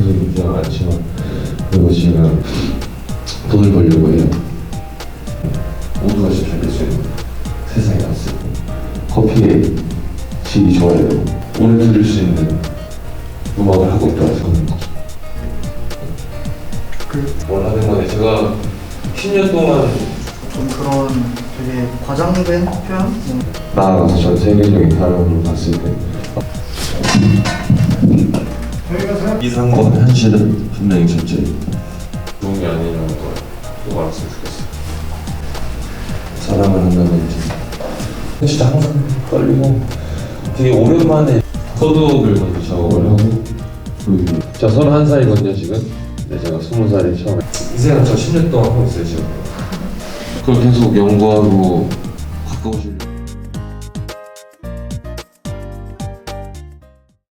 계속 인기가 많지만 그리고 지금 돈을 벌려고 해요. 모두가 있는 세상이 왔을 때 커피의 질이 되고 오래 들을 수 있는 음악을 하고 있다고 생각합니다. 그, 뭘 하는 건데 제가 10년 동안 좀 그런 되게 과장된 표현? 뭐 나아가서 전 세계적인 사람으로 봤을 때 이상과 현실은 분명히 존재합니다. 좋은 게 아니라는 걸또 알았으면 좋겠어요. 사랑을 한다는 게 진짜 항상 떨리고 되게 오랜만에 코드를 먼저 작업을 하고 저 31살이거든요 지금. 근데 제가 20살에 처음에. 인생은 저 10년 동안 하고 있어요 지금. 그걸 계속 연구하고 가까워지려고